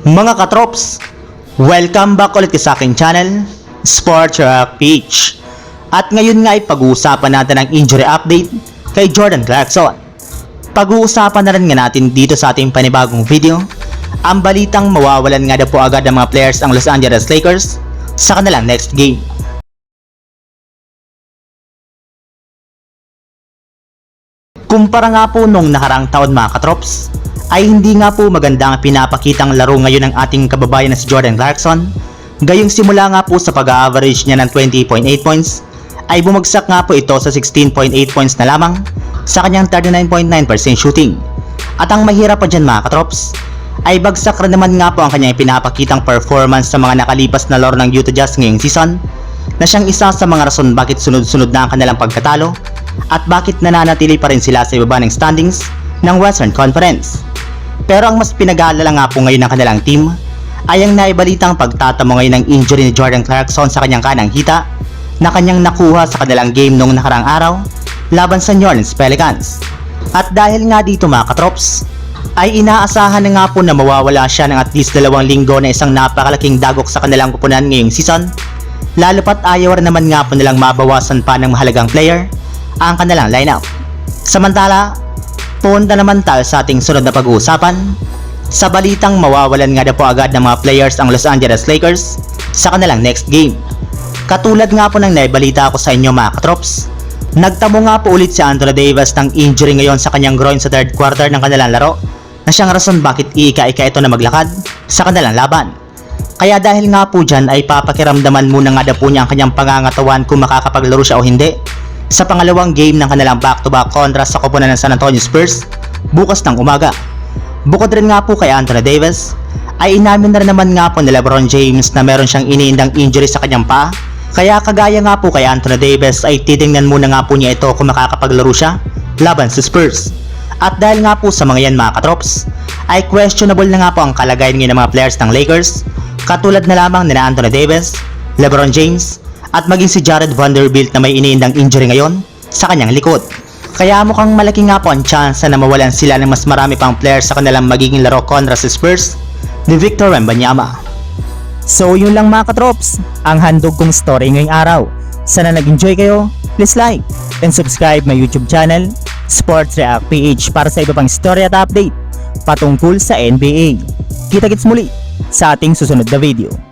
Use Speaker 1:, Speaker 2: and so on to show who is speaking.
Speaker 1: Mga katrops, welcome back ulit sa aking channel, Sports Rock Peach. At ngayon nga ay pag-uusapan natin ang injury update kay Jordan Clarkson. Pag-uusapan na rin nga natin dito sa ating panibagong video, ang balitang mawawalan nga daw po agad ng mga players ang Los Angeles Lakers sa kanilang next game. Kumpara nga po nung nakarang taon mga katrops, ay hindi nga po maganda ang pinapakitang laro ngayon ng ating kababayan na si Jordan Clarkson. Gayong simula nga po sa pag-average niya ng 20.8 points, ay bumagsak nga po ito sa 16.8 points na lamang sa kanyang 39.9% shooting. At ang mahirap pa dyan mga katrops, ay bagsak rin naman nga po ang kanyang pinapakitang performance sa mga nakalipas na laro ng Utah Jazz ngayong season na siyang isa sa mga rason bakit sunod-sunod na ang kanilang pagkatalo at bakit nananatili pa rin sila sa ibaba ng standings ng Western Conference. Pero ang mas pinag-aalala nga po ngayon ng kanilang team ay ang naibalitang pagtatamo ngayon ng injury ni Jordan Clarkson sa kanyang kanang hita na kanyang nakuha sa kanilang game noong nakarang araw laban sa New Orleans Pelicans. At dahil nga dito mga katrops, ay inaasahan na nga po na mawawala siya ng at least dalawang linggo na isang napakalaking dagok sa kanilang kupunan ngayong season lalo pat ayaw naman nga po nilang mabawasan pa ng mahalagang player ang kanilang lineup. Samantala, punta naman tayo sa ating sunod na pag-uusapan. Sa balitang mawawalan nga na po agad ng mga players ang Los Angeles Lakers sa kanilang next game. Katulad nga po ng naibalita ko sa inyo mga katrops, nagtamo nga po ulit si Anthony Davis ng injury ngayon sa kanyang groin sa third quarter ng kanilang laro na siyang rason bakit iika-ika ito na maglakad sa kanilang laban. Kaya dahil nga po dyan ay papakiramdaman muna nga daw po niya ang kanyang pangangatawan kung makakapaglaro siya o hindi sa pangalawang game ng kanilang back-to-back kontra sa koponan ng San Antonio Spurs bukas ng umaga. Bukod rin nga po kay Anthony Davis, ay inamin na rin naman nga po ni Lebron James na meron siyang iniindang injury sa kanyang paa. Kaya kagaya nga po kay Anthony Davis ay titingnan muna nga po niya ito kung makakapaglaro siya laban sa Spurs. At dahil nga po sa mga yan mga katrops, ay questionable na nga po ang kalagayan ng mga players ng Lakers katulad na lamang ni Anthony Davis, LeBron James, at maging si Jared Vanderbilt na may iniindang injury ngayon sa kanyang likod. Kaya mukhang malaki nga po ang chance na mawalan sila ng mas marami pang players sa kanilang magiging laro kontra sa Spurs ni Victor Wembanyama. So yun lang mga katrops, ang handog kong story ngayong araw. Sana nag-enjoy kayo, please like and subscribe my YouTube channel, Sports React PH para sa iba pang story at update patungkol sa NBA. Kita-kits muli sa ating susunod na video.